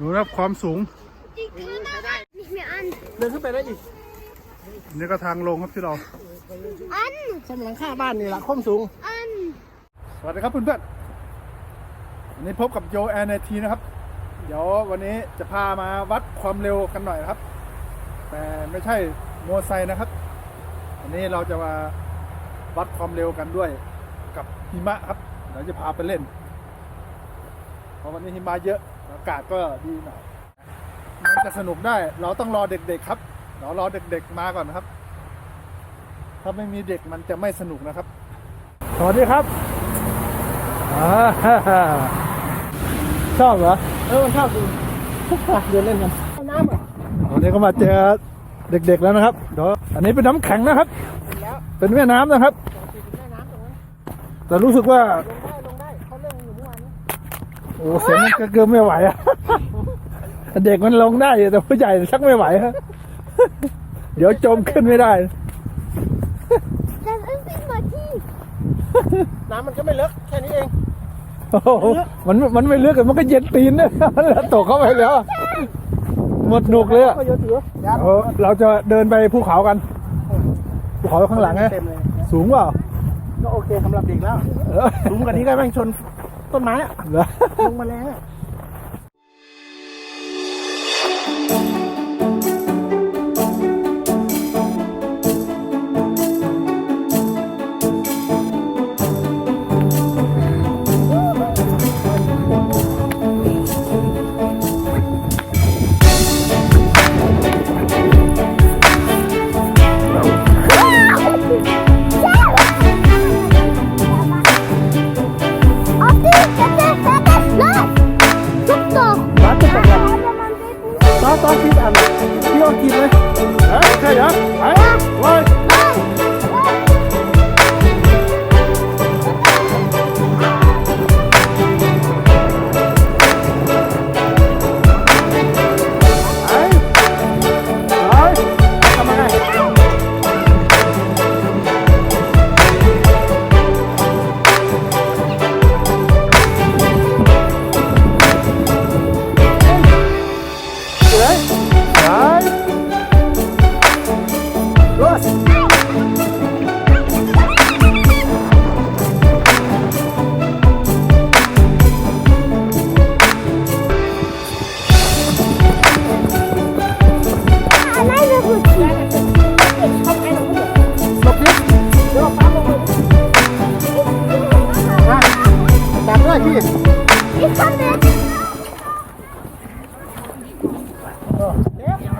ดูนะครับความสูง Ich kann das nicht mehr an. เดินขึ้นไปได้อีก นี่ก็ทางลงครับที่เรา An! สำหลังคาบ้านนี่แหละความสูง An! สวัสดีครับเพื่อนๆวันนี้พบกับโยแอนไอทีนะครับ เดี๋ยววันนี้จะพามาวัดความเร็วกันหน่อยนะครับ แต่ไม่ใช่มอเตอร์ไซค์นะครับ วันนี้เราจะมาวัดความเร็วกันด้วยกับหิมะครับเดี๋ยวจะพาไปเล่น เพราะวันนี้หิมะเยอะ อากาศก็ดีหน่อยมันจะสนุกได้ เราต้องรอเด็กๆครับเดี๋ยวรอเด็กๆมาก่อนนะครับ ถ้าไม่มีเด็กมันจะไม่สนุกนะครับ สวัสดีครับอ่าฮ่าฮ่าชอบเหรอเออมันชอบดูทุกคนเดินเล่นกันเอาน้ำอะวันนี้ก็มาเจอเด็กๆแล้วนะครับเดี๋ยวอันนี้เป็นน้ำแข็งนะครับแล้วเป็นแม่น้ำนะครับติดแม่น้ำตรงนั้นแต่รู้สึกว่า โอ้เสียงมันก็เกินไม่ไหวอะเด็กมันลงได้อยู่แต่ผู้ใหญ่ชักไม่ไหวฮะเดี๋ยวจมขึ้นไม่ได้ Das ist nicht mal tief. น้ำมันก็ไม่ลึกแค่นี้เองโอ้โหมันมันไม่เลือกกันมันก็เย็นตีนเนี่ยมันตกเข้าไปแล้วอะหมดหนุกเลยอะก็เยอะถือยัดเอาเราจะเดินไปภูเขากันภูเขาข้างหลังไงเต็มเลยสูงเปล่าก็โอเคสำหรับเด็กแล้วเออสูงกว่านี้ก็แม่งชน ต้นไม้อะเหรอลงมาแล้ว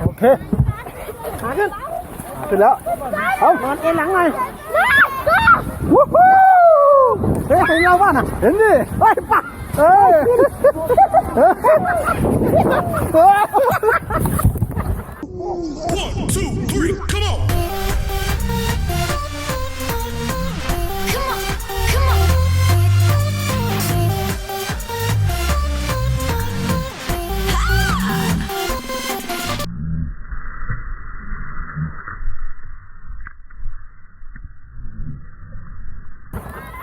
โอเคขาขึ้นขึ้นแล้ว เอานอนเอ็นหลังหน่อยวู้ฮู้เฮ้ยเห็นเราบ้านอะ เห็นดิเฮ้ยปักเฮ้ย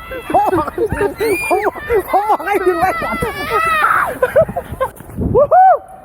허허 허허 허허 허허 허허 허허 허허 허허 허허 허허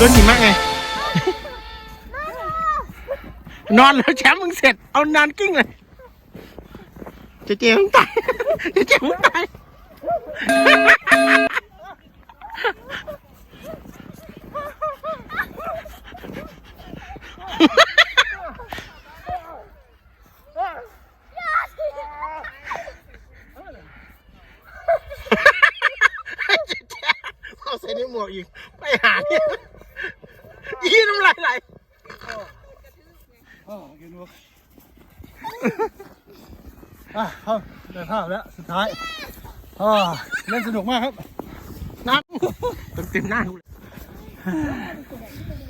โดนหิมะไง นอนแล้วแชมป์มึงเสร็จ เอานอนกิ้งเลย เจเจมึงตาย เจเจมึงตาย เอาใส่ในหมวกอีก ไปหาเนี่ย ยี่น้ำลายไหลอ๋อกินลูกอะเข้าเดินข้าวแล้วสุดท้ายอ๋อเล่นสนุกมากครับน้ำเต็มหน้ากูเลยให้เรา